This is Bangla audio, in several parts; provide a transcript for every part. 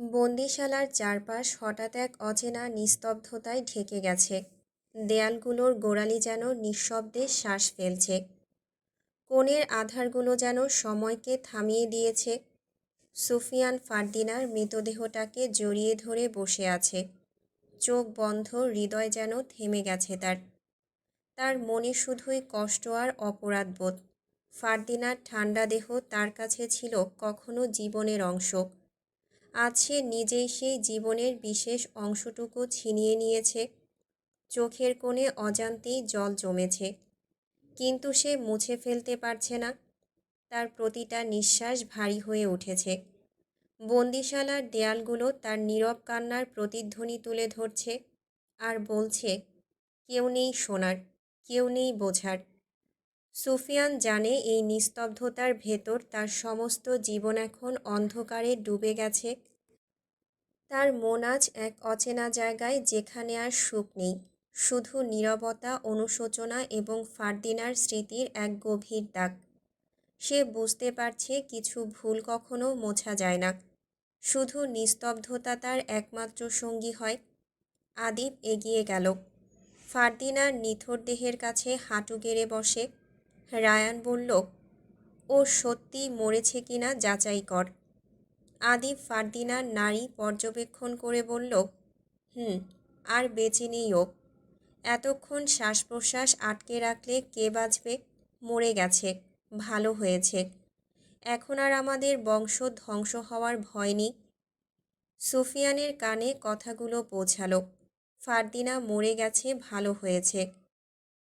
বন্দিশালার চারপাশ হঠাৎ এক অচেনা নিস্তব্ধতায় ঢেকে গেছে। দেয়ালগুলোর গোড়ালি যেন নিঃশব্দে শ্বাস ফেলছে। কোণের আধারগুলো যেন সময়কে থামিয়ে দিয়েছে। সুফিয়ান ফারদিনার মৃতদেহটাকে জড়িয়ে ধরে বসে আছে। চোখ বন্ধ, হৃদয় যেন থেমে গেছে তার। তার মনে শুধুই কষ্ট আর অপরাধবোধ। ফারদিনার ঠান্ডা দেহ তার কাছে ছিল কখনো জীবনের অংশ। আজ সে নিজেই সেই জীবনের বিশেষ অংশটুকু ছিনিয়ে নিয়েছে। চোখের কোণে অজান্তেই জল জমেছে। কিন্তু সে মুছে ফেলতে পারছে না। তার প্রতিটা নিঃশ্বাস ভারী হয়ে উঠেছে। বন্দিশালার দেয়ালগুলো তার নীরব কান্নার প্রতিধ্বনি তুলে ধরছে। আর বলছে, কেউ নেই শোনার, কেউ নেই বোঝার। সুফিয়ান জানে এই নিস্তব্ধতার ভেতর তার সমস্ত জীবন এখন অন্ধকারে ডুবে গেছে। তার মন আজ এক অচেনা জায়গায় যেখানে আর সুখ নেই। শুধু নীরবতা, অনুশোচনা এবং ফারদিনার স্মৃতির এক গভীর দাগ। সে বুঝতে পারছে কিছু ভুল কখনো মোছা যায় না। শুধু নিস্তব্ধতা তার একমাত্র সঙ্গী হয়। আদিব এগিয়ে গেল। ফারদিনার নিথর দেহের কাছে হাঁটু গেড়ে বসে। রায়ান বলল, ও সত্যি মরেছে কিনা যাচাই কর। আদিব ফারদিনার নারী পর্যবেক্ষণ করে বলল, হুম, আর বেঁচে নেই ও। এতক্ষণ শ্বাস প্রশ্বাস আটকে রাখলে কে বাঁচবে? মরে গেছে, ভালো হয়েছে। এখন আর আমাদের বংশ ধ্বংস হওয়ার ভয় নেই। সুফিয়ানের কানে কথাগুলো পৌঁছালো। ফারদিনা মরে গেছে, ভালো হয়েছে।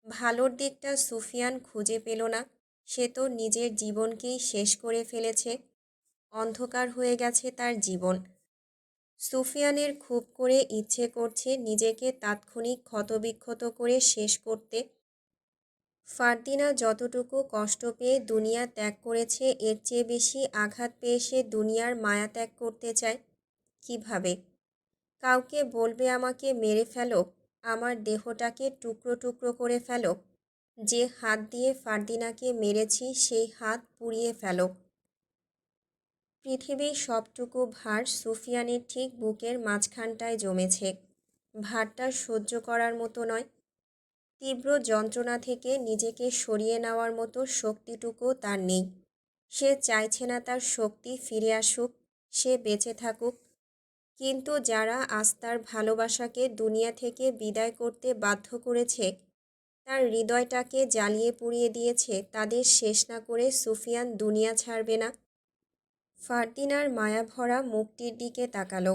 ভালোর দিকটা সুফিয়ান খুঁজে পেল না। সে তো নিজের জীবনকেই শেষ করে ফেলেছে। অন্ধকার হয়ে গেছে তার জীবন। সুফিয়ানের খুব করে ইচ্ছে করছে নিজেকে তাৎক্ষণিক ক্ষতবিক্ষত করে শেষ করতে। ফারদিনা যতটুকু কষ্ট পেয়ে দুনিয়া ত্যাগ করেছে, এর চেয়ে বেশি আঘাত পেয়ে সে দুনিয়ার মায়া ত্যাগ করতে চায়। কীভাবে? কাউকে বলবে আমাকে মেরে ফেলো? আমার দেহটাকে টুকরো টুকরো করে ফেলো। যে হাত দিয়ে ফারদিনাকে মেরেছি, সেই হাত পুড়িয়ে ফেলো। পৃথিবীর সবটুকু ভার সুফিয়ানের ঠিক বুকের মাঝখানটায় জমেছে। ভারটা সহ্য করার মতো নয়। তীব্র যন্ত্রণা থেকে নিজেকে সরিয়ে নেওয়ার মতো শক্তিটুকু তার নেই। সে চাইছে না তার শক্তি ফিরে আসুক, সে বেঁচে থাকুক। কিন্তু যারা আস্তার ভালোবাসাকে দুনিয়া থেকে বিদায় করতে বাধ্য করেছে, তার হৃদয়টাকে জ্বালিয়ে পুড়িয়ে দিয়েছে, তাদের শেষ না করে সুফিয়ান দুনিয়া ছাড়বে না। ফারদিনার মায়াভরা মুখটির দিকে তাকালো।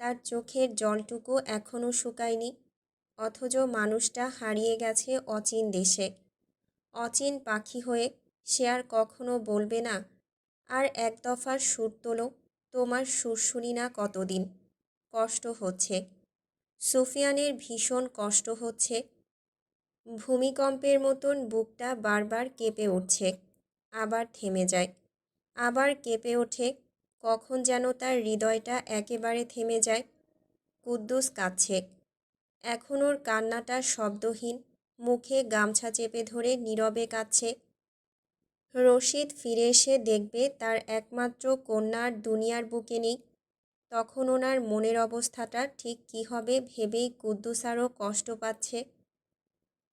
তার চোখের জলটুকু এখনও শুকায়নি, অথচ মানুষটা হারিয়ে গেছে অচিন দেশে। অচিন পাখি হয়ে সে আর কখনো বলবে না, আর এক দফার সুর তোলো তোমার সুর শুনি না কতদিন? কষ্ট হচ্ছে। সুফিয়ানের ভীষণ কষ্ট হচ্ছে। ভূমিকম্পের মতন বুকটা বারবার কেঁপে উঠছে। আবার থেমে যায়। আবার কেঁপে ওঠে। কখন যেন তার হৃদয়টা একেবারে থেমে যায়। কুদ্দুস কাঁদছে। এখন ওর কান্নাটা শব্দহীন। মুখে গামছা চেপে ধরে নীরবে কাঁদছে। রশিদ ফিরে এসে দেখবে তার একমাত্র কন্যার দুনিয়ার বুকে নেই। তখন ওনার মনের অবস্থাটা ঠিক কী হবে ভেবেই কুদ্দুস আরও কষ্ট পাচ্ছে।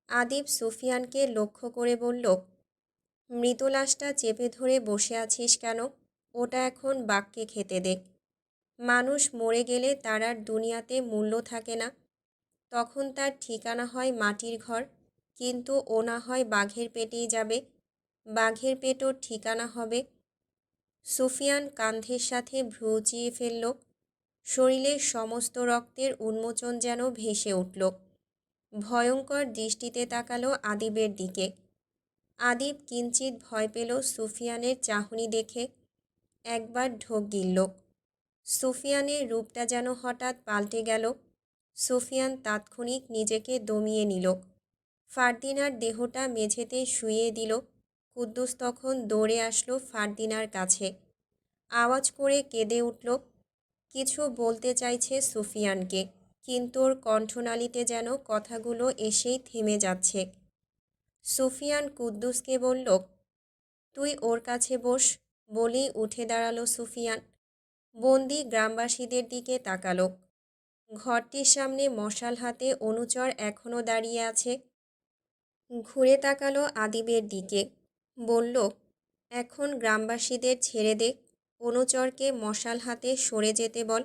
আদিব সুফিয়ানকে লক্ষ্য করে বলল মৃত লাশটা চেপে ধরে বসে আছিস কেন? ওটা এখন বাঘকে খেতে দেখ মানুষ মরে গেলে তার আর দুনিয়াতে মূল্য থাকে না। তখন তার ঠিকানা হয় মাটির ঘর, কিন্তু ও না হয় বাঘের পেটেই যাবে। বাঘের পেটও ঠিকানা হবে। সুফিয়ান কান্ধের সাথে ভ্রু চিয়ে ফেলল। শরীরের সমস্ত রক্তের উন্মোচন যেন ভেসে উঠল। ভয়ঙ্কর দৃষ্টিতে তাকালো আদিবের দিকে। আদিব কিঞ্চিত ভয় পেল সুফিয়ানের চাহনি দেখে। একবার ঢোক গিলল। সুফিয়ানের রূপটা যেন হঠাৎ পাল্টে গেল। সুফিয়ান তাৎক্ষণিক নিজেকে দমিয়ে নিল। ফারদিনার দেহটা মেঝেতে শুয়ে দিল। কুদ্দুস তখন দৌড়ে আসলো ফারদিনার কাছে। আওয়াজ করে কেঁদে উঠল, কিছু বলতে চাইছে সুফিয়ানকে, কিন্তু ওর কণ্ঠনালীতে যেন কথাগুলো এসেই থেমে যাচ্ছে। সুফিয়ান কুদ্দুসকে বলল, তুই ওর কাছে বস। বলেই উঠে দাঁড়াল সুফিয়ান। বন্দি গ্রামবাসীদের দিকে তাকালো। ঘরটির সামনে মশাল হাতে অনুচর এখনও দাঁড়িয়ে আছে। ঘুরে তাকালো আদিবের দিকে। বলল, এখন গ্রামবাসীদের ছেড়ে দে অনুচরকে মশাল হাতে সরে যেতে বল,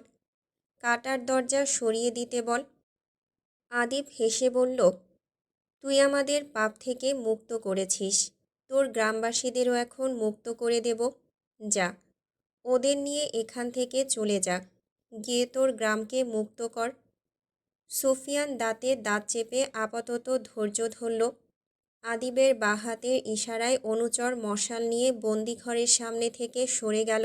কাটার দরজা সরিয়ে দিতে বল। আদিব হেসে বলল, তুই আমাদের পাপ থেকে মুক্ত করেছিস, তোর গ্রামবাসীদেরও এখন মুক্ত করে দেব, যা, ওদের নিয়ে এখান থেকে চলে যা, গিয়ে তোর গ্রামকে মুক্ত কর। সুফিয়ান দাঁতে দাঁত চেপে আপাতত ধৈর্য ধরল আদিবের বাঁ হাতের ইশারায় অনুচর মশাল নিয়ে বন্দিঘরের সামনে থেকে সরে গেল।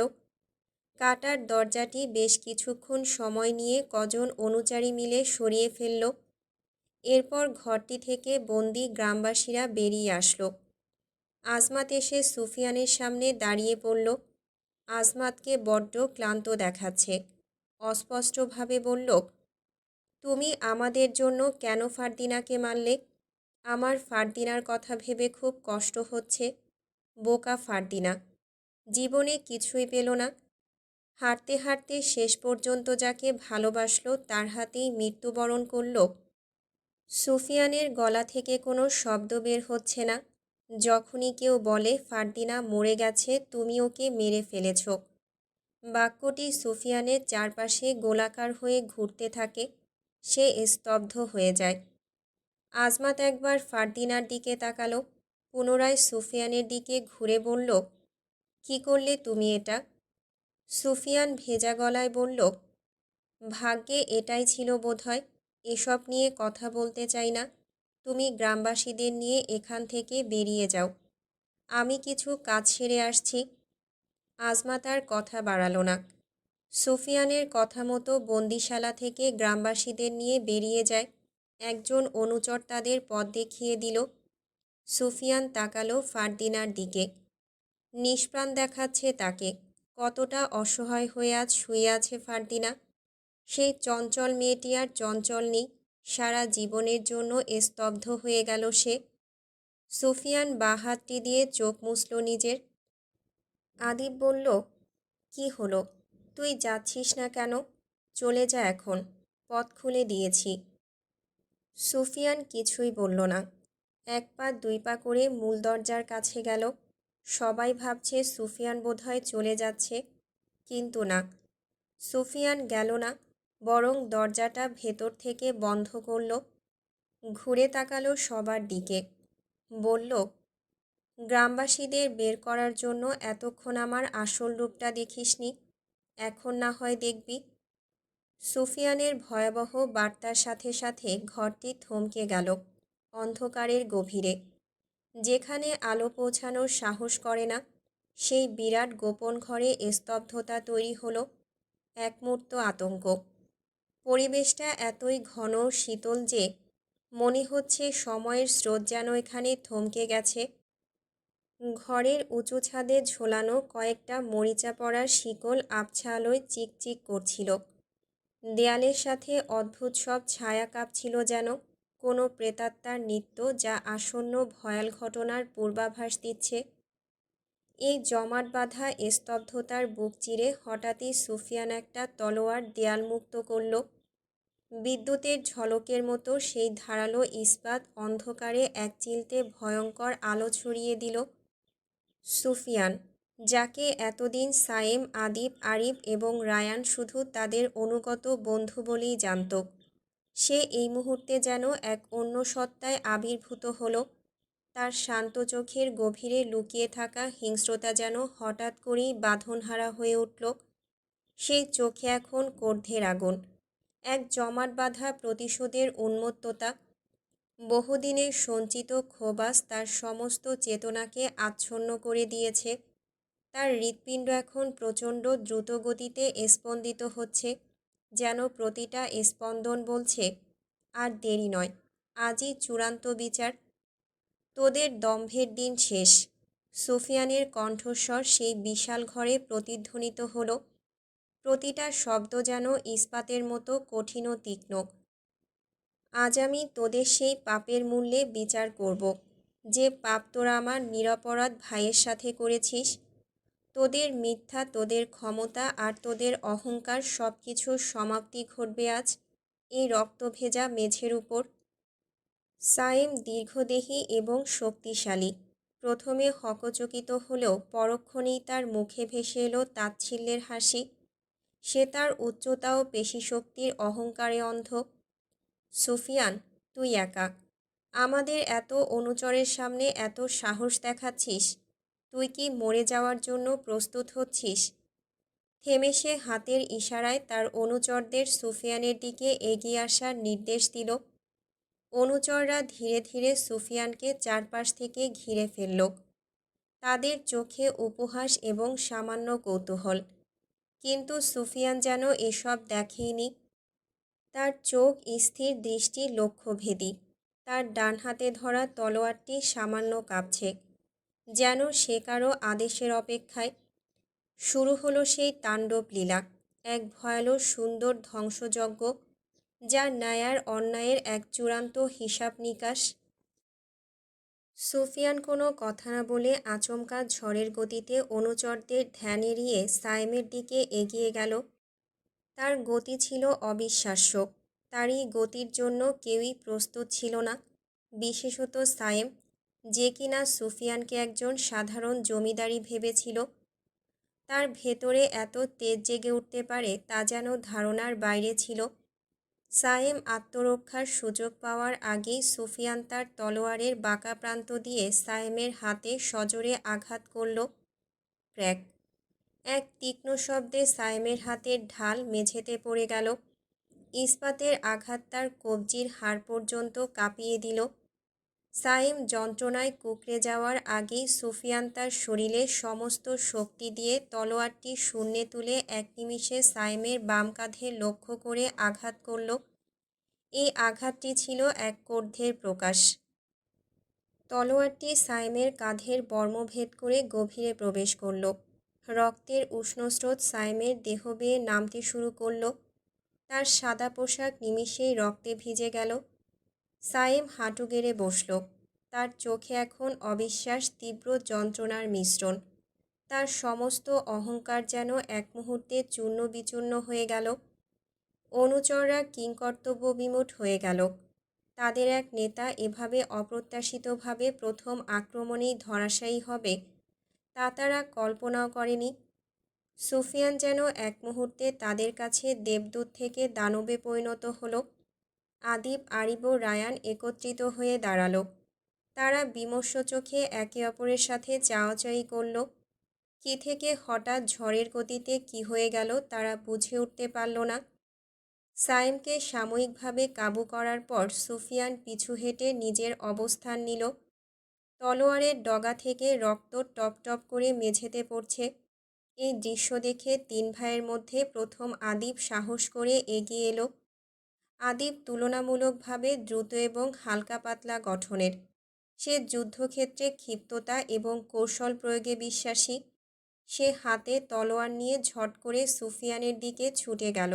কাটার দরজাটি বেশ কিছুক্ষণ সময় নিয়ে কজন অনুচারী মিলে সরিয়ে ফেলল। এরপর ঘরটি থেকে বন্দি গ্রামবাসীরা বেরিয়ে আসলো। আজমাত এসে সুফিয়ানের সামনে দাঁড়িয়ে পড়ল। আজমাতকে বড্ড ক্লান্ত দেখাচ্ছে। অস্পষ্টভাবে বলল, তুমি আমাদের জন্য কেন ফারদিনাকে মারলে? আমার ফারদিনার কথা ভেবে খুব কষ্ট হচ্ছে। বোকা ফারদিনা, জীবনে কিছুই পেল না। হাঁটতে হাঁটতে শেষ পর্যন্ত যাকে ভালোবাসলো তার হাতেই মৃত্যুবরণ করল। সুফিয়ানের গলা থেকে কোনো শব্দ বের হচ্ছে না। যখনই কেউ বলে, ফারদিনা মরে গেছে, তুমি ওকে মেরে ফেলেছ। বাক্যটি সুফিয়ানের চারপাশে গোলাকার হয়ে ঘুরতে থাকে। সে স্তব্ধ হয়ে যায়। আজমাত একবার ফারদিনার দিকে তাকালো, পুনরায় সুফিয়ানের দিকে ঘুরে বলল, কি করলে তুমি এটা? সুফিয়ান ভেজা গলায় বলল, ভাগ্যে এটাই ছিল বোধহয়, এসব নিয়ে কথা বলতে চাই না। তুমি গ্রামবাসীদের নিয়ে এখান থেকে বেরিয়ে যাও। আমি কিছু কাজ সেরে আসছি আজমা তার কথা বাড়ালো না। সুফিয়ানের কথা মতো বন্দিশালা থেকে গ্রামবাসীদের নিয়ে বেরিয়ে যায়। একজন অনুচর তাদের পথ দেখিয়ে দিল। সুফিয়ান তাকালো ফারদিনার দিকে। নিষ্প্রাণ দেখাচ্ছে তাকে। কতটা অসহায় হয়ে আজ শুয়ে আছে ফারদিনা। সেই চঞ্চল মেয়েটি আর চঞ্চল নেই। সারা জীবনের জন্য স্তব্ধ হয়ে গেল সে। সুফিয়ান বা হাতটি দিয়ে চোখ মুছল নিজের। আদিব বলল, কি হলো? তুই যাচ্ছিস না কেন? চলে যা এখন। পথ খুলে দিয়েছি। সুফিয়ান কিছুই বলল না। এক পা দুই পা করে মূল দরজার কাছে গেল। সবাই ভাবছে সুফিয়ান বোধহয় চলে যাচ্ছে, কিন্তু না। সুফিয়ান গেল না, বরং দরজাটা ভেতর থেকে বন্ধ করল। ঘুরে তাকালো সবার দিকে। বলল, গ্রামবাসীদের বের করার জন্য এতক্ষণ আমার আসল রূপটা দেখিসনি। এখন না হয় দেখবি সুফিয়ানের ভয়াবহ বার্তার সাথে সাথে ঘরটি থমকে গেল অন্ধকারের গভীরে। যেখানে আলো পৌঁছানোর সাহস করে না, সেই বিরাট গোপন ঘরে স্তব্ধতা তৈরি হলো একমূর্ত আতঙ্ক। পরিবেশটা এতই ঘন শীতল যে মনে হচ্ছে সময়ের স্রোত যেন এখানে থমকে গেছে। ঘরের উঁচু ছাদে ঝোলানো কয়েকটা মরিচা পড়ার শিকল আবছা আলোয় চিকচিক করছিল। দেয়ালের সাথে অদ্ভুত সব ছায়া কাঁপছিল যেন, কোনো প্রেতাত্মার নৃত্য যা আসন্ন ভয়াল ঘটনার পূর্বাভাস দিচ্ছে। এই জমাট বাঁধা স্তব্ধতার বুক চিরে হঠাৎই সুফিয়ান একটা তলোয়ার দেয়ালমুক্ত করল। বিদ্যুতের ঝলকের মতো সেই ধারালো ইস্পাত অন্ধকারে এক চিলতে ভয়ঙ্কর আলো ছড়িয়ে দিল। সুফিয়ান যাকে এতদিন সায়েম, আদিব, আরিফ এবং রায়ান শুধু তাদের অনুগত বন্ধু বলেই জানত। সে এই মুহূর্তে যেন এক অন্য সত্তায় আবির্ভূত হলো। তার শান্ত চোখের গভীরে লুকিয়ে থাকা হিংস্রতা যেন হঠাৎ করেই বাঁধনহারা হয়ে উঠল। সেই চোখে এখন কর্ধের আগুন। এক জমাট বাঁধা প্রতিশোধের উন্মত্ততা। বহুদিনের সঞ্চিত ক্ষোবাস তার সমস্ত চেতনাকে আচ্ছন্ন করে দিয়েছে। তার হৃৎপিণ্ড এখন প্রচণ্ড দ্রুত গতিতে স্পন্দিত হচ্ছে, যেন প্রতিটা স্পন্দন বলছে, আর দেরি নয়, আজই চূড়ান্ত বিচার। তোদের দম্ভের দিন শেষ। সুফিয়ানের কণ্ঠস্বর সেই বিশাল ঘরে প্রতিধ্বনিত হল। প্রতিটা শব্দ যেন ইস্পাতের মতো কঠিন তীক্ষ্ণ। আজ আমি তোদের সেই পাপের মূল্যে বিচার করব। যে পাপ তোরা আমার নিরপরাধ ভাইয়ের সাথে করেছিস তোদের মিথ্যা, তোদের ক্ষমতা আর তোদের অহংকার সব কিছুর সমাপ্তি ঘটবে আজ এই রক্ত ভেজা মেঝের উপর। সাইম দীর্ঘদেহী এবং শক্তিশালী। প্রথমে হকচকিত হলেও পরক্ষণেই তার মুখে ভেসে এলো তাচ্ছিল্যের হাসি। সে তার উচ্চতা ও পেশিশক্তির অহংকারে অন্ধ। সুফিয়ান, তুই একা। আমাদের এত অনুচরের সামনে এত সাহস দেখাচ্ছিস। তুই কি মরে যাওয়ার জন্য প্রস্তুত হচ্ছিস? থেমে সে হাতের ইশারায় তার অনুচরদের সুফিয়ানের দিকে এগিয়ে আসার নির্দেশ দিল। অনুচররা ধীরে ধীরে সুফিয়ানকে চারপাশ থেকে ঘিরে ফেলল। তাদের চোখে উপহাস এবং সামান্য কৌতূহল। কিন্তু সুফিয়ান যেন এসব দেখেইনি। তার চোখ স্থির দৃষ্টি লক্ষ্যভেদী। তার ডান হাতে ধরা তলোয়ারটি সামান্য কাঁপছে। যেন সে কারও আদেশের অপেক্ষায়। শুরু হলো সেই তাণ্ডব লীলা, এক ভয়ালো সুন্দর ধ্বংসযজ্ঞ, যা ন্যায়ার অন্যায়ের এক চূড়ান্ত হিসাব নিকাশ। সুফিয়ান কোনো কথা না বলে আচমকা ঝড়ের গতিতে অনুচরদের ধ্যান এড়িয়ে সায়েমের দিকে এগিয়ে গেল। তার গতি ছিল অবিশ্বাস্য, তারই গতির জন্য কেউই প্রস্তুত ছিল না। বিশেষত সায়েম যে কিনা সুফিয়ানকে একজন সাধারণ জমিদারি ভেবেছিল। তার ভেতরে এত তেজ জেগে উঠতে পারে তা যেন ধারণার বাইরে ছিল। সায়েম আত্মরক্ষার সুযোগ পাওয়ার আগেই সুফিয়ান তার তলোয়ারের বাঁকা প্রান্ত দিয়ে সায়েমের হাতে সজোরে আঘাত করল। ক্র্যাক। এক তীক্ষ্ণ শব্দে সায়েমের হাতের ঢাল মেঝেতে পড়ে গেল। ইস্পাতের আঘাত তার কবজির হাড় পর্যন্ত কাঁপিয়ে দিল। সাইম যন্ত্রণায় কুকড়ে যাওয়ার আগেই সুফিয়ান তার শরীরে সমস্ত শক্তি দিয়ে তলোয়ারটি শূন্যে তুলে এক নিমিষে সাইমের বাম কাঁধে লক্ষ্য করে আঘাত করল। এই আঘাতটি ছিল এক কর্ধের প্রকাশ। তলোয়ারটি সাইমের কাঁধের বর্মভেদ করে গভীরে প্রবেশ করল। রক্তের উষ্ণস্রোত সাইমের দেহ বেয়ে নামতে শুরু করল। তার সাদা পোশাক নিমিষেই রক্তে ভিজে গেল। সাইম হাঁটু গেড়ে বসল। তার চোখে এখন অবিশ্বাস তীব্র যন্ত্রণার মিশ্রণ। তার সমস্ত অহংকার যেন এক মুহূর্তে চূর্ণ বিচূর্ণ হয়ে গেল। অনুচররা কিংকর্তব্য বিমূঢ় হয়ে গেল। তাদের এক নেতা এভাবে অপ্রত্যাশিতভাবে প্রথম আক্রমণেই ধরাশায়ী হবে, তা তারা কল্পনাও করেনি। সুফিয়ান যেন এক মুহূর্তে তাদের কাছে দেবদূত থেকে দানবে পরিণত হলো। আদিব, আরিব রায়ান একত্রিত হয়ে দাঁড়াল। তারা বিমর্ষ চোখে একে অপরের সাথে চাওয়াচাই করল। কি থেকে হঠাৎ ঝড়ের গতিতে কি হয়ে গেল তারা বুঝে উঠতে পারল না। সাইমকে সাময়িকভাবে কাবু করার পর সুফিয়ান পিছু হেঁটে নিজের অবস্থান নিল। তলোয়ারের ডগা থেকে রক্ত টপ টপ করে মেঝেতে পড়ছে। এই দৃশ্য দেখে তিন ভাইয়ের মধ্যে প্রথম আদিব সাহস করে এগিয়ে এলো। আদিব তুলনামূলকভাবে দ্রুত এবং হালকা পাতলা গঠনের। সে যুদ্ধক্ষেত্রে ক্ষিপ্ততা এবং কৌশল প্রয়োগে বিশ্বাসী। সে হাতে তলোয়ার নিয়ে ঝট করে সুফিয়ানের দিকে ছুটে গেল।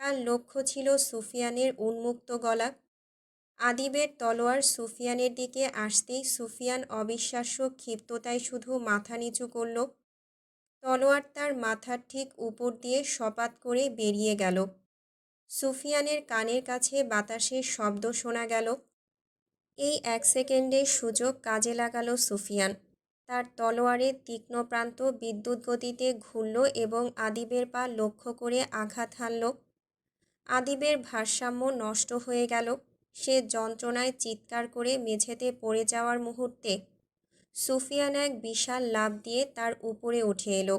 তার লক্ষ্য ছিল সুফিয়ানের উন্মুক্ত গলা। আদিবের তলোয়ার সুফিয়ানের দিকে আসতেই সুফিয়ান অবিশ্বাস্য ক্ষিপ্ততায় শুধু মাথা নিচু করল। তলোয়ার তার মাথার ঠিক উপর দিয়ে সপাত করে বেরিয়ে গেল। সুফিয়ানের কানের কাছে বাতাসের শব্দ শোনা গেল। এই এক সেকেন্ডের সুযোগ কাজে লাগালো সুফিয়ান। তার তলোয়ারের তীক্ষ্ণ প্রান্ত বিদ্যুৎ গতিতে ঘুরল এবং আদিবের পা লক্ষ্য করে আঘাত হানল। আদিবের ভারসাম্য নষ্ট হয়ে গেল। সে যন্ত্রণায় চিৎকার করে মেঝেতে পড়ে যাওয়ার মুহূর্তে সুফিয়ান এক বিশাল লাভ দিয়ে তার উপরে উঠে এলো।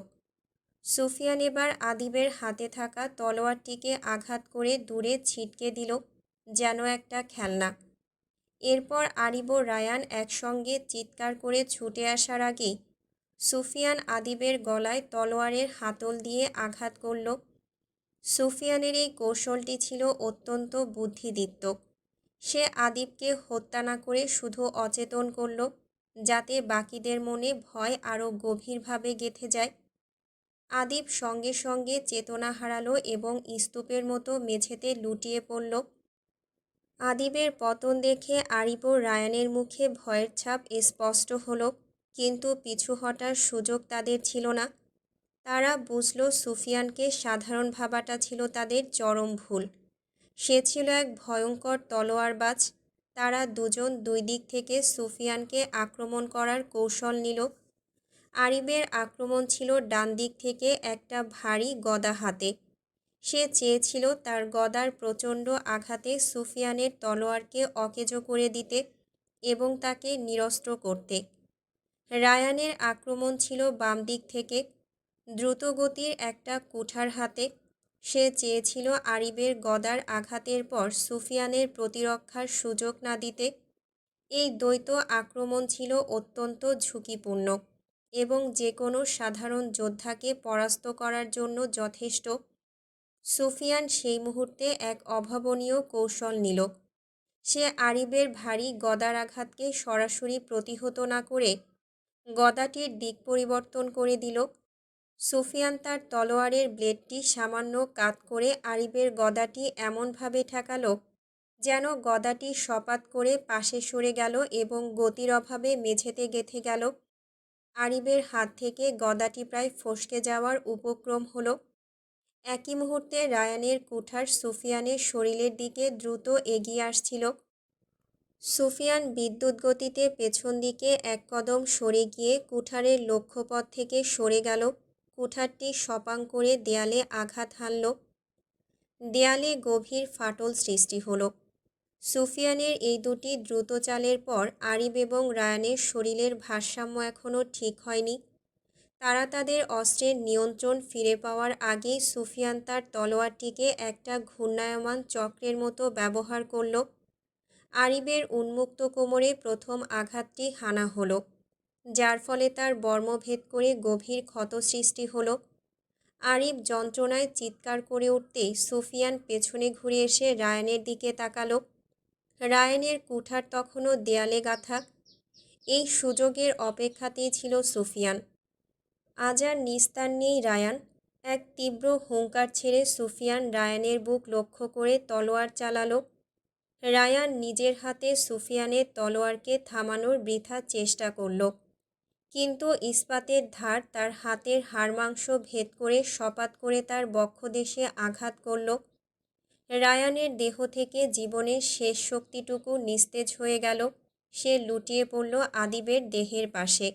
সুফিয়ান এবার আদিবের হাতে থাকা তলোয়ারটিকে আঘাত করে দূরে ছিটকে দিল, যেন একটা খেলনা। এরপর আরিব রায়ান একসঙ্গে চিৎকার করে ছুটে আসার আগেই সুফিয়ান আদিবের গলায় তলোয়ারের হাতল দিয়ে আঘাত করল। সুফিয়ানের এই কৌশলটি ছিল অত্যন্ত বুদ্ধিদীপ্ত। সে আদিবকে হত্যা না করে শুধু অচেতন করল, যাতে বাকিদের মনে ভয় আরও গভীরভাবে গেঁথে যায়। আদিব সঙ্গে সঙ্গে চেতনা হারালো এবং স্তূপের মতো মেঝেতে লুটিয়ে পড়ল। আদিবের পতন দেখে আরিব রায়ানের মুখে ভয়ের ছাপ স্পষ্ট হলো, কিন্তু পিছু হটার সুযোগ তাদের ছিল না। তারা বুঝল সুফিয়ানকে সাধারণ ভাবাটা ছিল তাদের চরম ভুল। সে ছিল এক ভয়ঙ্কর তলোয়ারবাজ। তারা দুজন দুই দিক থেকে সুফিয়ানকে আক্রমণ করার কৌশল নিল। আরিবের আক্রমণ ছিল ডান দিক থেকে একটা ভারী গদা হাতে। সে চেয়েছিল তার গদার প্রচণ্ড আঘাতে সুফিয়ানের তলোয়ারকে অকেজো করে দিতে এবং তাকে নিরস্ত্র করতে। রায়ানের আক্রমণ ছিল বাম দিক থেকে। দ্রুতগতির একটা কুঠার হাতে সে চেয়েছিল আরিবের গদার আঘাতের পর সুফিয়ানের প্রতিরক্ষার সুযোগ না দিতে। এই দ্বৈত আক্রমণ ছিল অত্যন্ত ঝুঁকিপূর্ণ। এবং যে কোনো সাধারণ যোদ্ধাকে পরাস্ত করার জন্য যথেষ্ট। সুফিয়ান সেই মুহূর্তে এক অভাবনীয় কৌশল নিল। সে আরিবের ভারী গদার আঘাতকে সরাসরি প্রতিহত না করে গদাটির দিক পরিবর্তন করে দিল। সুফিয়ান তার তলোয়ারের ব্লেডটি সামান্য কাত করে আরিবের গদাটি এমনভাবে ঠেকালো যেন গদাটি সপাত করে পাশে সরে গেল এবং গতির অভাবে মেঝেতে গেথে গেল। আরিবের হাত থেকে গদাটি প্রায় ফসকে যাওয়ার উপক্রম হলো। একই মুহূর্তে রায়ানের কুঠার সুফিয়ানের শরীরের দিকে দ্রুত এগিয়ে আসছিল। সুফিয়ান বিদ্যুৎ গতিতে পেছন দিকে এক কদম সরে গিয়ে কুঠারের লক্ষ্যপথ থেকে সরে গেল। কুঠারটি সপাং করে দেয়ালে আঘাত হানল। দেয়ালে গভীর ফাটল সৃষ্টি হলো। সুফিয়ানের এই দুটি দ্রুত চালের পর আরিব এবং রায়ানের শরীরের ভারসাম্য এখনও ঠিক হয়নি। তারা তাদের অস্ত্রের নিয়ন্ত্রণ ফিরে পাওয়ার আগেই সুফিয়ান তার তলোয়ারটিকে একটা ঘূর্ণায়মান চক্রের মতো ব্যবহার করল। আরিবের উন্মুক্ত কোমরে প্রথম আঘাতটি হানা হলো, যার ফলে তার বর্মভেদ করে গভীর ক্ষত সৃষ্টি হলো। আরিব যন্ত্রণায় চিৎকার করে উঠতে সুফিয়ান পেছনে ঘুরে এসে রায়ানের দিকে তাকালো। রায়ানের কুঠার তখনও দেয়ালে গাথা। এই সুযোগের অপেক্ষাতেই ছিল সুফিয়ান। আজ আর নিস্তার নেই রায়ান। এক তীব্র হুঙ্কার ছেড়ে সুফিয়ান রায়ানের বুক লক্ষ্য করে তলোয়ার চালালো। রায়ান নিজের হাতে সুফিয়ানের তলোয়ারকে থামানোর বৃথা চেষ্টা করল। কিন্তু ইস্পাতের ধার তার হাতের হাড়মাংস ভেদ করে সপাত করে তার বক্ষদেশে আঘাত করল। রায়ানের দেহ থেকে জীবনের শেষ শক্তিটুকু নিস্তেজ হয়ে গেল। সে লুটিয়ে পড়ল আদিবের দেহের পাশে।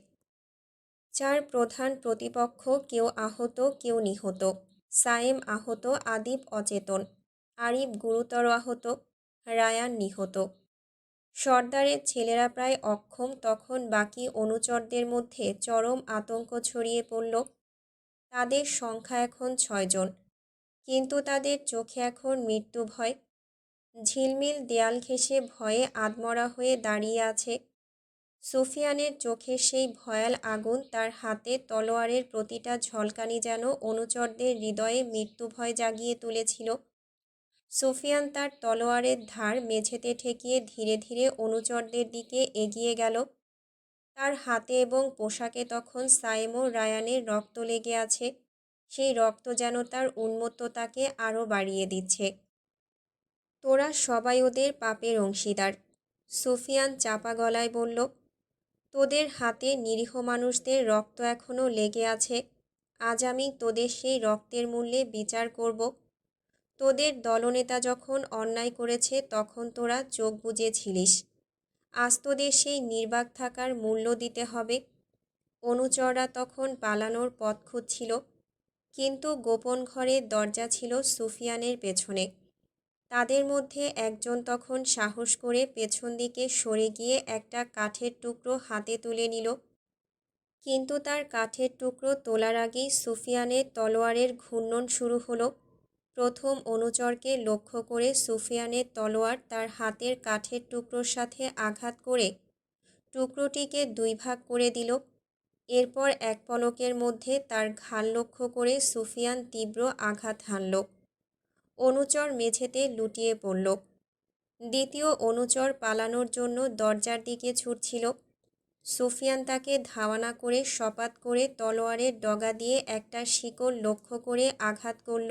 চার প্রধান প্রতিপক্ষ কেউ আহত, কেউ নিহত। সায়েম আহত, আদিব অচেতন। আরিব গুরুতর আহত, রায়ান নিহত। সর্দারের ছেলেরা প্রায় অক্ষম, তখন বাকি অনুচরদের মধ্যে চরম আতঙ্ক ছড়িয়ে পড়ল। তাদের সংখ্যা এখন ছয়জন। কিন্তু তাদের চোখে এখন মৃত্যু ভয়। ঝিলমিল দেয়াল ঘেঁষে ভয়ে আদমরা হয়ে দাঁড়িয়ে আছে। সুফিয়ানের চোখে সেই ভয়াল আগুন তার হাতে তলোয়ারের প্রতিটা ঝলকানি যেন অনুচরদের হৃদয়ে মৃত্যু ভয় জাগিয়ে তুলেছিল। সুফিয়ান তার তলোয়ারের ধার মেঝেতে ঠেকিয়ে ধীরে ধীরে অনুচরদের দিকে এগিয়ে গেল। তার হাতে এবং পোশাকে তখন সাইমো রায়ানের রক্ত লেগে আছে। সেই রক্ত যেন তার উন্মত্ততাকে আরও বাড়িয়ে দিচ্ছে। তোরা সবাই ওদের পাপের অংশীদার সুফিয়ান চাপা গলায় বলল। তোদের হাতে নিরীহ মানুষদের রক্ত এখনও লেগে আছে। আজ আমি তোদের সেই রক্তের মূল্যে বিচার করব। তোদের দলনেতা যখন অন্যায় করেছে, তখন তোরা চোখ বুঝেছিলিস আজ তোদের সেই নির্বাক থাকার মূল্য দিতে হবে। অনুচররা তখন পালানোর পথ খুঁজছিল। কিন্তু গোপন ঘরের দরজা ছিল সুফিয়ানের পেছনে। তাদের মধ্যে একজন তখন সাহস করে পেছন দিকে সরে গিয়ে একটা কাঠের টুকরো হাতে তুলে নিল। কিন্তু তার কাঠের টুকরো তোলার আগেই সুফিয়ানের তলোয়ারের ঘূর্ণন শুরু হলো। প্রথম অনুচরকে লক্ষ্য করে সুফিয়ানের তলোয়ার তার হাতের কাঠের টুকরোর সাথে আঘাত করে টুকরোটিকে দুই ভাগ করে দিল। এরপর এক পলকের মধ্যে তার ঘাল লক্ষ্য করে সুফিয়ান তীব্র আঘাত হানল। অনুচর মেঝেতে লুটিয়ে পড়ল। দ্বিতীয় অনুচর পালানোর জন্য দরজার দিকে ছুটছিল। সুফিয়ান তাকে ধাওয়ানা করে সপাত করে তলোয়ারের ডগা দিয়ে একটা শিকল লক্ষ্য করে আঘাত করল।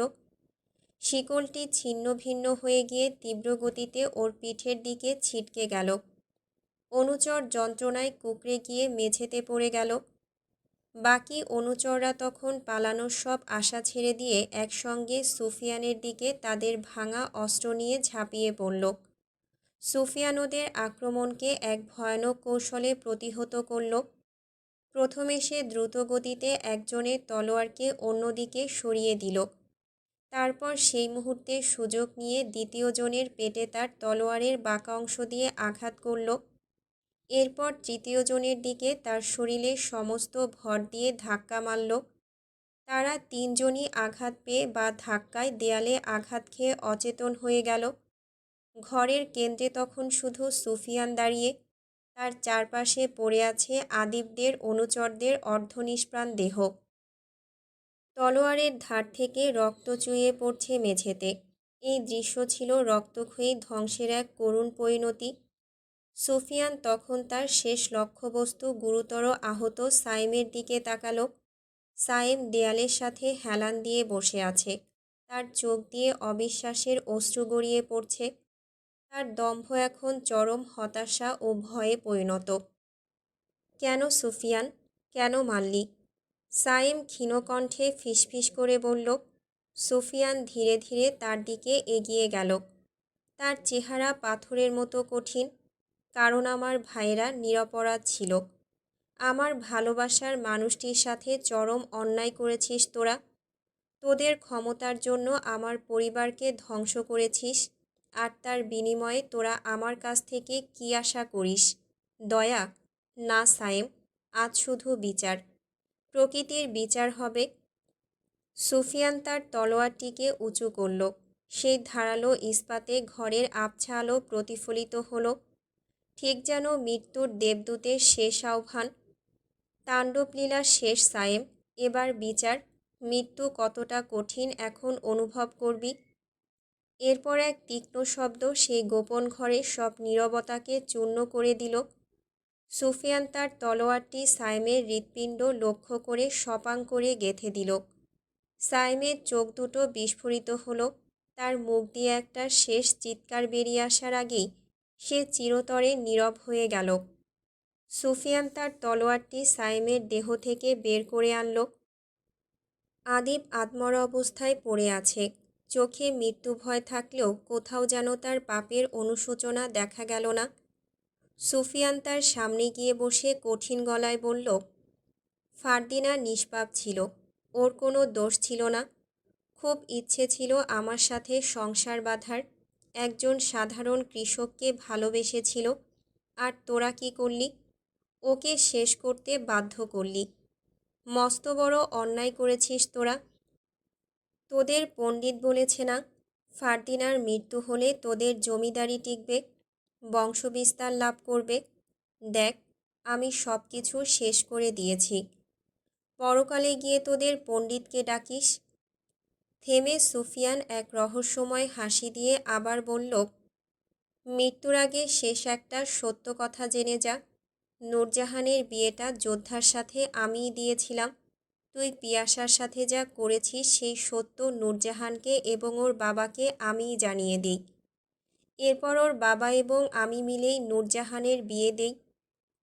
শিকলটি ছিন্ন ভিন্ন হয়ে গিয়ে তীব্র গতিতে ওর পিঠের দিকে ছিটকে গেল। অনুচর যন্ত্রণায় কুকড়ে গিয়ে মেঝেতে পড়ে গেল। বাকি অনুচররা তখন পালানোর সব আশা ছেড়ে দিয়ে একসঙ্গে সুফিয়ানের দিকে তাদের ভাঙা অস্ত্র নিয়ে ঝাঁপিয়ে পড়ল। সুফিয়ান ওদের আক্রমণকে এক ভয়ানক কৌশলে প্রতিহত করল। প্রথমে সে দ্রুতগতিতে একজনের তলোয়ারকে অন্যদিকে সরিয়ে দিল। তারপর সেই মুহূর্তে সুযোগ নিয়ে দ্বিতীয় জনের পেটে তার তলোয়ারের বাঁকা অংশ দিয়ে আঘাত করল। এরপর তৃতীয় জনের দিকে তার শরীরে সমস্ত ভর দিয়ে ধাক্কা মারল। তারা তিনজনই আঘাত পেয়ে বা ধাক্কায় দেয়ালে আঘাত খেয়ে অচেতন হয়ে গেল। ঘরের কেন্দ্রে তখন শুধু সুফিয়ান দাঁড়িয়ে, তার চারপাশে পড়ে আছে আদিবদের, অনুচরদের অর্ধনিষ্প্রাণ দেহ। তলোয়ারের ধার থেকে রক্ত চুইয়ে পড়ছে মেঝেতে। এই দৃশ্য ছিল রক্তক্ষয়ী ধ্বংসের এক করুণ পরিণতি। সুফিয়ান তখন তার শেষ লক্ষ্যবস্তু গুরুতর আহত সাইমের দিকে তাকালো। সাইম দেয়ালের সাথে হেলান দিয়ে বসে আছে। তার চোখ দিয়ে অবিশ্বাসের অশ্রু গড়িয়ে পড়ছে। তার দম্ভ এখন চরম হতাশা ও ভয়ে পরিণত। কেন সুফিয়ান? কেন মাল্লি? সাইম ক্ষীণকণ্ঠে ফিসফিস করে বলল। সুফিয়ান ধীরে ধীরে তার দিকে এগিয়ে গেল। তার চেহারা পাথরের মতো কঠিন। কারণ আমার ভাইরা নিরপরাধ ছিল। আমার ভালোবাসার মানুষটির সাথে চরম অন্যায় করেছিস তোরা। তোদের ক্ষমতার জন্য আমার পরিবারকে ধ্বংস করেছিস আর তার বিনিময়ে তোরা আমার কাছ থেকে কি আশা করিস? দয়া, না সায়েম, আজ শুধু বিচার। প্রকৃতির বিচার হবে। সুফিয়ান তার তলোয়ারটিকে উঁচু করল। সেই ধারালো ইস্পাতে ঘরের আবছা আলো প্রতিফলিত হলো। ঠিক যেন মৃত্যুর দেবদূতের শেষ আহ্বান, তাণ্ডবলীলার শেষ সায়েম, এবার বিচার, মৃত্যু কতটা কঠিন এখন অনুভব করবি? এরপর এক তীক্ষ্ণ শব্দ সেই গোপন ঘরে সব নীরবতাকে চূর্ণ করে দিল। সুফিয়ান তার তলোয়ারটি সাইমের হৃৎপিণ্ড লক্ষ্য করে সপাং করে গেথে দিল। সাইমের চোখ দুটো বিস্ফোরিত হলো, তার মুখ দিয়ে একটা শেষ চিৎকার বেরিয়ে আসার আগেই সে চিরতরে নীরব হয়ে গেল। সুফিয়ান তার তলোয়ারটি সাইমের দেহ থেকে বের করে আনল। আদিব আত্মর অবস্থায় পড়ে আছে। চোখে মৃত্যু ভয় থাকলেও কোথাও যেন তার পাপের অনুশোচনা দেখা গেল না। সুফিয়ান তার সামনে গিয়ে বসে কঠিন গলায় বলল, ফারদিনা নিষ্পাপ ছিল, ওর কোনো দোষ ছিল না। খুব ইচ্ছে ছিল আমার সাথে সংসার বাঁধার। একজন সাধারণ কৃষককে ভালোবেসেছিল। আর তোরা কি করলি? ওকে শেষ করতে বাধ্য করলি। মস্ত বড় অন্যায় করেছিস তোরা। তোদের পণ্ডিত বলেছে না, ফারদিনার মৃত্যু হলে তোদের জমিদারি টিকবে, বংশবিস্তার লাভ করবে। দেখ, আমি সব কিছু শেষ করে দিয়েছি। পরকালে গিয়ে তোদের পণ্ডিতকে ডাকিস। থেমে সুফিয়ান এক রহস্যময় হাসি দিয়ে আবার বলল, মৃত্যুর আগে শেষ একটা সত্য কথা জেনে যা। নূরজাহানের বিয়েটা যোদ্ধার সাথে আমিই দিয়েছিলাম। তুই পিয়াসার সাথে যা করেছিস সেই সত্য নূরজাহানকে এবং ওর বাবাকে আমিই জানিয়ে দিই। এরপর ওর বাবা এবং আমি মিলেই নূরজাহানের বিয়ে দেই।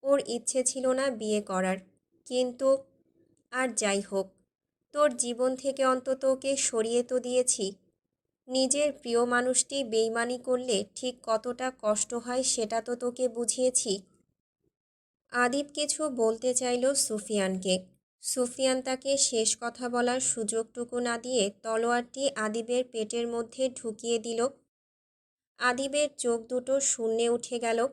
ওর ইচ্ছে ছিল না বিয়ে করার। কিন্তু আর যাই হোক তোর জীবন থেকে অন্তত ওকে সরিয়ে তো দিয়েছি। নিজের প্রিয় মানুষটি বেইমানি করলে ঠিক কতটা কষ্ট হয় সেটা তো তোকে বুঝিয়েছি। আদিব কিছু বলতে চাইল সুফিয়ানকে। সুফিয়ান তাকে শেষ কথা বলার সুযোগটুকু না দিয়ে তলোয়ারটি আদিবের পেটের মধ্যে ঢুকিয়ে দিল। আদিবের চোখ দুটো শূন্যে উঠে গেল।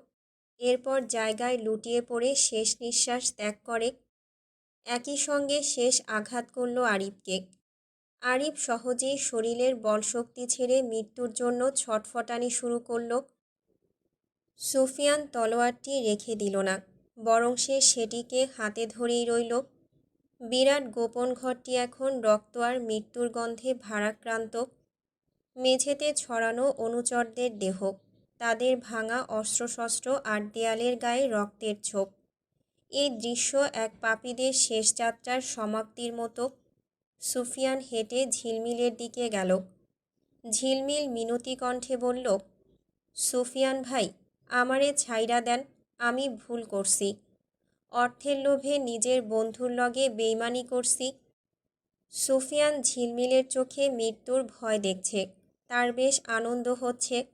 এরপর জায়গায় লুটিয়ে পড়ে শেষ নিঃশ্বাস ত্যাগ করে। একই সঙ্গে শেষ আঘাত করল আরিফকে। আরিফ সহজেই শরীরের বলশক্তি ছেড়ে মৃত্যুর জন্য ছটফটানি শুরু করল। সুফিয়ান তলোয়ারটি রেখে দিল না, বরং সে সেটিকে হাতে ধরেই রইল। বিরাট গোপন ঘরটি এখন রক্ত আর মৃত্যুর গন্ধে ভারাক্রান্ত। মেঝেতে ছড়ানো অনুচরদের দেহ, তাদের ভাঙা অস্ত্রশস্ত্র আর দেয়ালের গায়ে রক্তের ছোপ। এই দৃশ্য এক পাপীদের শেষ যাত্রার সমাপ্তির মতো। সুফিয়ান হেঁটে ঝিলমিলের দিকে গেল। ঝিলমিল মিনতি কণ্ঠে বলল, সুফিয়ান ভাই, আমারে ছাইরা দেন, আমি ভুল করছি। অর্থের লোভে নিজের বন্ধুর লগে বেইমানি করছি। সুফিয়ান ঝিলমিলের চোখে মৃত্যুর ভয় দেখছে, তার বেশ আনন্দ হচ্ছে,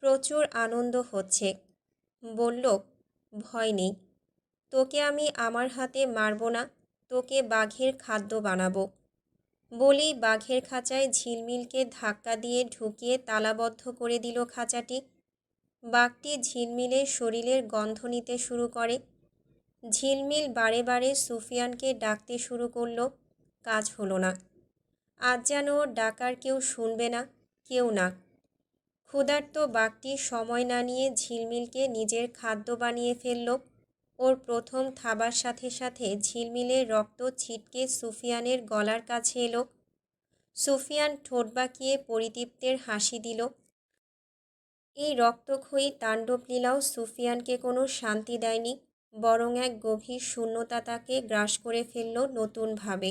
প্রচুর আনন্দ হচ্ছে। বলল, ভয় নেই। তোকে আমি আমার হাতে মারব না, তোকে বাঘের খাদ্য বানাবো। বলেই বাঘের খাঁচায় ঝিলমিলকে ধাক্কা দিয়ে ঢুকিয়ে তালাবদ্ধ করে দিল খাঁচাটি। বাঘটি ঝিলমিলের শরীরের গন্ধ নিতে শুরু করে। ঝিলমিল বারে বারে সুফিয়ানকে ডাকতে শুরু করল, কাজ হলো না। আজ যেন ডাকার কেউ শুনবে না, কেউ না। ক্ষুধার্ত বাঘটি সময় না নিয়ে ঝিলমিলকে নিজের খাদ্য বানিয়ে ফেলল। ওর প্রথম থাবার সাথে সাথে ঝিলমিলের রক্ত ছিটকে সুফিয়ানের গলার কাছে এলো। সুফিয়ান ঠোঁট বাঁকিয়ে পরিতৃপ্তের হাসি দিল। এই রক্তক্ষয়ী তাণ্ডব লীলাও সুফিয়ানকে কোনো শান্তি দেয়নি, বরং এক গভীর শূন্যতা তাকে গ্রাস করে ফেলল নতুনভাবে।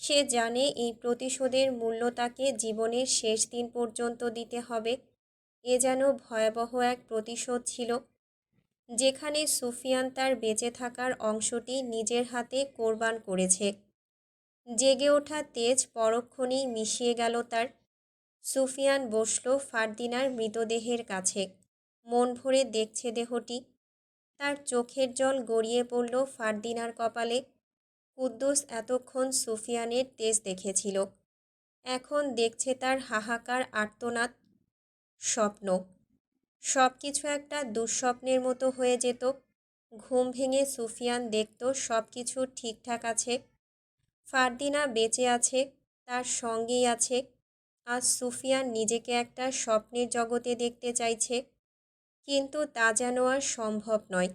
সে জানে এই প্রতিশোধের মূল্য তাকে জীবনের শেষ দিন পর্যন্ত দিতে হবে। এ যেন ভয়াবহ এক প্রতিশোধ ছিল। যেখানে সুফিয়ান তার বেঁচে থাকার অংশটি নিজের হাতে কোরবান করেছে। জেগে ওঠা তেজ পরক্ষণেই মিশিয়ে গেল তার। সুফিয়ান বসল ফারদিনার মৃতদেহের কাছে। মন ভরে দেখছে দেহটি। তার চোখের জল গড়িয়ে পড়ল ফারদিনার কপালে। কুদ্দুস এতক্ষণ সুফিয়ানের তেজ দেখেছিল। এখন দেখছে তার হাহাকার আর্তনাদ, স্বপ্ন। সব কিছু একটা দুঃস্বপ্নের মতো হয়ে যেত। ঘুম ভেঙে সুফিয়ান দেখত সব কিছু ঠিকঠাক আছে। ফারদিনা বেঁচে আছে, তার সঙ্গেই আছে। আজ সুফিয়ান নিজেকে একটা স্বপ্নের জগতে দেখতে চাইছে। কিন্তু তা যেন আর সম্ভব নয়।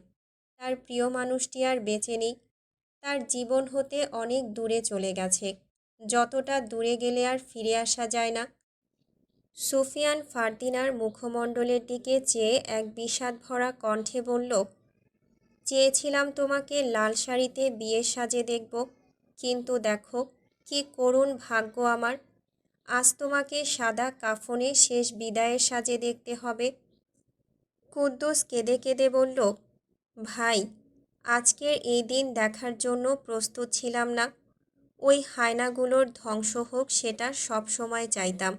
তার প্রিয় মানুষটি আর বেঁচে নেই। তার জীবন হতে অনেক দূরে চলে গেছে। যতটা দূরে গেলে আর ফিরে আসা যায় না। সুফিয়ান ফারদিনার মুখমণ্ডলের দিকে চেয়ে এক বিষাদ ভরা কণ্ঠে বলল, চেয়েছিলাম তোমাকে লাল শাড়িতে বিয়ের সাজে দেখব, কিন্তু দেখো কি করুণ ভাগ্য আমার। আজ তোমাকে সাদা কাফনে শেষ বিদায়ের সাজে দেখতে হবে। কুদ্দুস কেঁদে কেঁদে বলল, ভাই, আজকের এই দিন দেখার জন্য প্রস্তুত ছিলাম না। ওই হায়নাগুলোর ধ্বংস হোক, সেটা সব সময় চাইতাম।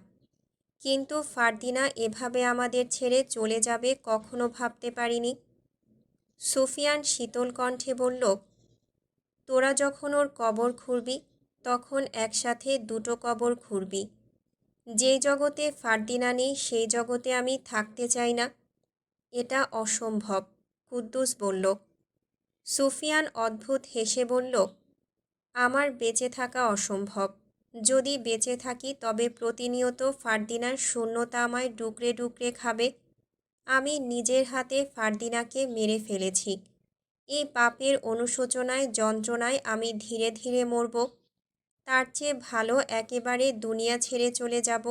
কিন্তু ফারদিনা এভাবে আমাদের ছেড়ে চলে যাবে কখনো ভাবতে পারিনি। সুফিয়ান শীতল কণ্ঠে বলল, তোরা যখন ওর কবর খুঁড়বি, তখন একসাথে দুটো কবর খুঁড়বি। যেই জগতে ফারদিনা নেই, সেই জগতে আমি থাকতে চাই না। এটা অসম্ভব কুদ্দুস বলল। সুফিয়ান অদ্ভুত হেসে বলল, আমার বেঁচে থাকা অসম্ভব। যদি বেঁচে থাকি, তবে প্রতিনিয়ত ফারদিনার শূন্যতা আমায় ডুকরে ডুকরে খাবে। আমি নিজের হাতে ফারদিনাকে মেরে ফেলেছি। এই পাপের অনুশোচনায়, যন্ত্রণায় আমি ধীরে ধীরে মরব। তার চেয়ে ভালো একেবারে দুনিয়া ছেড়ে চলে যাব।